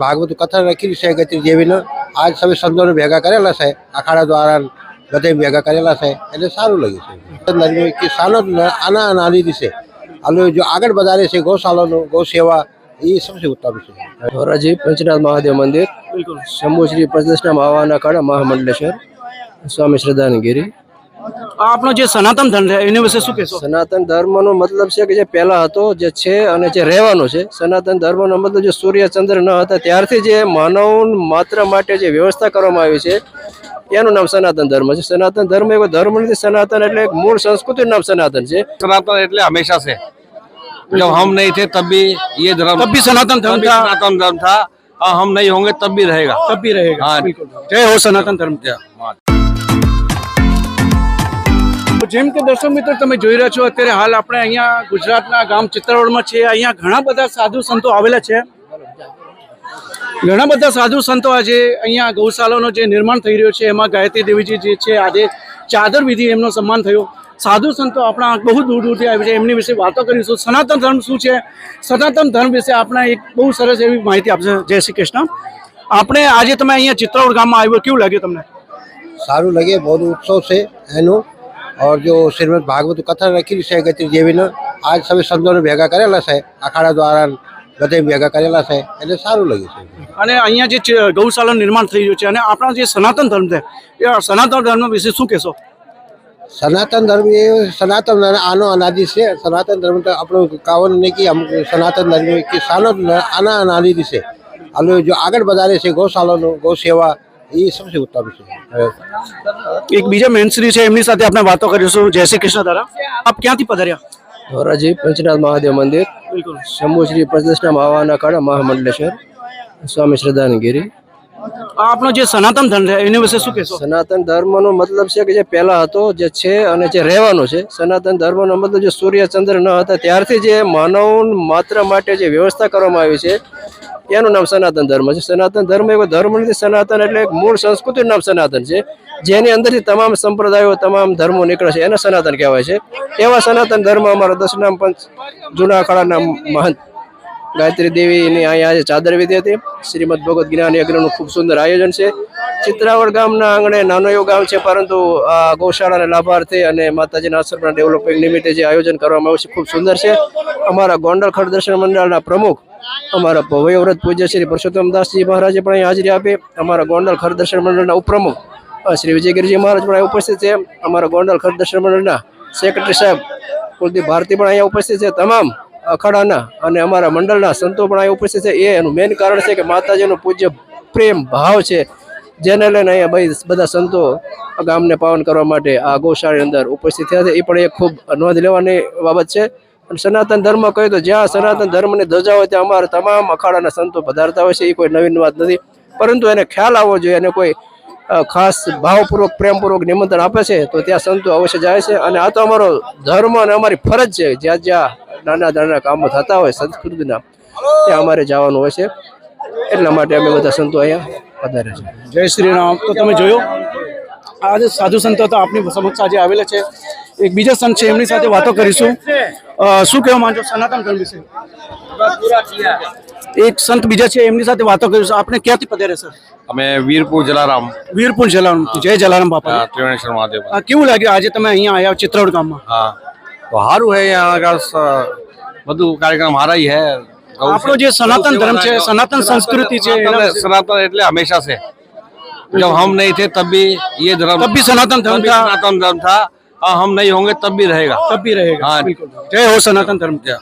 ભાગવત કથા લખેલી છે ગતિ જેવીને. આજ સમય સંતોને ભેગા કરેલા છે. અખાડા દ્વારા બધે ભેગા કરેલા છે. એટલે સારું લાગ્યું છે. કિસાનો આના નાની દિશે અને જો આગળ વધારે છે ગૌશાળાનું ગૌ સેવા એ સૌથી ઉત્તમ છે. ધોરાજી પંચનાથ મહાદેવ મંદિર. બિલકુલ. શંભુ શ્રી પ્રતિષ્ઠા મહાવાના કાળા મહામંડલેશ્વર. સ્વામી શ્રદ્ધાનગીરી આપણો જે સનાતન ધર્મ છે એની વિશે શું કહેશો સનાતન ધર્મનો મતલબ છે કે જે પહેલા હતો જે છે અને જે રહેવાનો છે સનાતન ધર્મનો મતલબ જે સૂર્ય ચંદ્ર ન હતા ત્યારથી જે માનવ માત્ર માટે જે વ્યવસ્થા કરવામાં આવી છે એનું નામ સનાતન ધર્મ છે સનાતન ધર્મ એવો ધર્મ નથી સનાતન એટલે એક મૂળ સંસ્કૃતિનું નામ સનાતન છે सनातन એટલે हमेशा से जब हम नहीं थे तब भी ये धर्म तब भी सनातन धर्म तब भी था। सनातन धर्म था और हम नहीं होंगे तब भी रहेगा તબ બી રહેગા હા. બિલકુલ જય હો સનાતન ધર્મ તો જેમ કે દર્શક મિત્રો તમે જોઈ રહ્યા છો, અત્યારે હાલ આપણે અહીંયા ગુજરાતના ગામ ચિત્રવડમાં છીએ. અહીંયા ઘણા બધા સાધુ સંતો આવેલા છે. ઘણા બધા સાધુ સંતો આજે અહીંયા ગૌશાલાનો જે નિર્માણ થઈ રહ્યો છે, એમાં ગાયત્રી દેવીજી જે છે, આજે ચાદર વિધિ એમનો સન્માન થયો. સાધુ સંતો આપણા બહુ દૂર દૂરથી આવે છે. એમની વિશે વાતો કરીશું. સનાતન ધર્મ શું છે? સનાતન ધર્મ વિશે આપણે એક બહુ સરસ એવી માહિતી આપશે. જય શ્રી કૃષ્ણ. આપણે આજે તમે અહીંયા ચિત્રવડ ગામમાં આવ્યો. કેવું લાગ્યું તમને? સારું લાગે. બહુ ઉત્સવ છે એનું. ઓર જો શ્રીમદ ભાગવત કથા લખેલી છે ગતિ જેવીને આજ સવે સંતોને ભેગા કરેલા છે અખાડા દ્વારા બધે ભેગા કરેલા છે એટલે સારું લાગ્યું છે. અને અહીંયા જે ગૌશાલાનું નિર્માણ થઈ રહ્યું છે અને આપણા જે સનાતન ધર્મ છે એ સનાતન ધર્મ વિશે શું કહેશો? સનાતન ધર્મ એ સનાતન આનો અનાદિ છે. સનાતન ધર્મ તો આપણું કાવન નહીં કે અમુક સનાતન ધર્મ કે સાનો આના અનાદિ છે. અને જો આગળ વધારે છે ગૌશાલાનો ગૌ સેવા એ ઉત્તમ છે એક બીજા મેન્સરી છે એમની સાથે આપણે વાતો કરીશું. જય શ્રી કૃષ્ણ દાદા. આપ ક્યાંથી પધાર્યા? ધોરાજી પંચનાથ મહાદેવ મંદિર. બિલકુલ. શંભુ શ્રી પ્રતિષ્ઠા આવાના કાળા મહામંડલેશ્વર. સ્વામી શ્રદ્ધાનગીરી આ આપણો જે સનાતન ધર્મ છે એની વિશે શું કહેશો? સનાતન ધર્મનો મતલબ છે કે જે પહેલા હતો જે છે અને જે રહેવાનો છે. સનાતન ધર્મનો મતલબ જે સૂર્ય ચંદ્ર ન હતા ત્યારથી જે માનવ માત્ર માટે જે વ્યવસ્થા કરવામાં આવી છે એનું નામ સનાતન ધર્મ છે. સનાતન ધર્મ એવો ધર્મ નથી, સનાતન એટલે એક મૂળ સંસ્કૃતિનું નામ સનાતન છે. જેની અંદરથી તમામ સંપ્રદાયો, તમામ ધર્મો નીકળે છે, એને સનાતન કહેવાય છે. એવા સનાતન ધર્મ અમારા દશનામ પંચ જૂના અખાડાના મહંત ગાયત્રી દેવીની અહીંયા આજે ચાદર વિધિ હતી. શ્રીમદ ભગવદ્ જ્ઞાન યજ્ઞનું ખૂબ સુંદર આયોજન છે. ચિત્રાવડ ગામના આંગણે નાનો એવું ગામ છે, પરંતુ આ ગૌશાળાના લાભાર્થે અને માતાજીના આશ્રમના ડેવલપિંગ નિમિત્તે જે આયોજન કરવામાં આવ્યું છે, ખૂબ સુંદર છે. અમારા ગોંડલ ખડ દર્શન મંડળના પ્રમુખ અમારા વયોવ્રત પૂજ્ય શ્રી પુરુષોત્તમ દાસજી મહારાજે પણ અહીં હાજરી આપી. અમારા ગોંડલ ખડ દર્શન મંડળના ઉપપ્રમુખ શ્રી વિજયગીરજી મહારાજ પણ અહીં ઉપસ્થિત છે. અમારા ગોંડલ ખડ દર્શન મંડળના સેક્રેટરી સાહેબ કુલદીપ ભારતી પણ અહીંયા ઉપસ્થિત છે. તમામ અખાડાના અને અમારા મંડળના સંતો પણ અહીં ઉપસ્થિત છે. એ એનું મેઇન કારણ છે કે માતાજીનો પૂજ્ય પ્રેમ ભાવ છે, જેને લઈને અહીંયા બધા સંતો ગામને પાવન કરવા માટે આ ગૌશાળાની અંદર ઉપસ્થિત થયા છે. એ પણ એક ખૂબ નોંધ લેવાની બાબત છે. અને સનાતન ધર્મ કહ્યું તો જ્યાં સનાતન ધર્મની ધજા હોય ત્યાં અમારા તમામ અખાડાના સંતો પધારતા હોય છે. એ કોઈ નવીન વાત નથી. પરંતુ એને ખ્યાલ આવવો જોઈએ અને કોઈ ખાસ ભાવપૂર્વક, પ્રેમપૂર્વક નિમંત્રણ આપે છે, તો ત્યાં સંતો અવશ્ય જાય છે. અને આ તો અમારો ધર્મ અને અમારી ફરજ છે. જ્યાં જ્યાં નાના નાના કામો થતા હોય સંસ્કૃતિના, ત્યાં અમારે જવાનું હોય છે. એટલા માટે અમે બધા સંતો અહીંયા પધારે છે. જય શ્રી રામ. તો તમે જોયો, આજે સાધુ સંતો તો આપની સમક્ષ આજે આવેલા છે. એક બીજા સંત છે, એમની સાથે વાતો કરીશું. શું કહેવા માંગો સનાતન ધર્મ વિશે. એક સંત બીજા છે એમની સાથે વાતો કરીશું આપણે ક્યાંથી પધારે સર? અમે વીરપુર જલારામ. વીરપુર જલારામ. જય જલારામ બાપા. ત્રિવેણેશ્વર મહાદેવ. કેવું લાગ્યું આજે તમે અહીંયા આવ્યા ચિત્રોડ ગામમાં? હા. તો સારું હે આગળ બધું કાર્યક્રમ સારા હે. આપણો જે સનાતન ધર્મ છે સનાતન સંસ્કૃતિ છે સનાતન એટલે હંમેશા છે. જબ હમ નહીં થે તબ ભી યે ધર્મ તબ ભી સનાતન ધર્મ સનાતન ધર્મ થા. सनातन धर्म था और हम नहीं होंगे तब भी रहेगा तब भी रहेगा हाँ। बिल्कुल जय हो सनातन धर्म जय।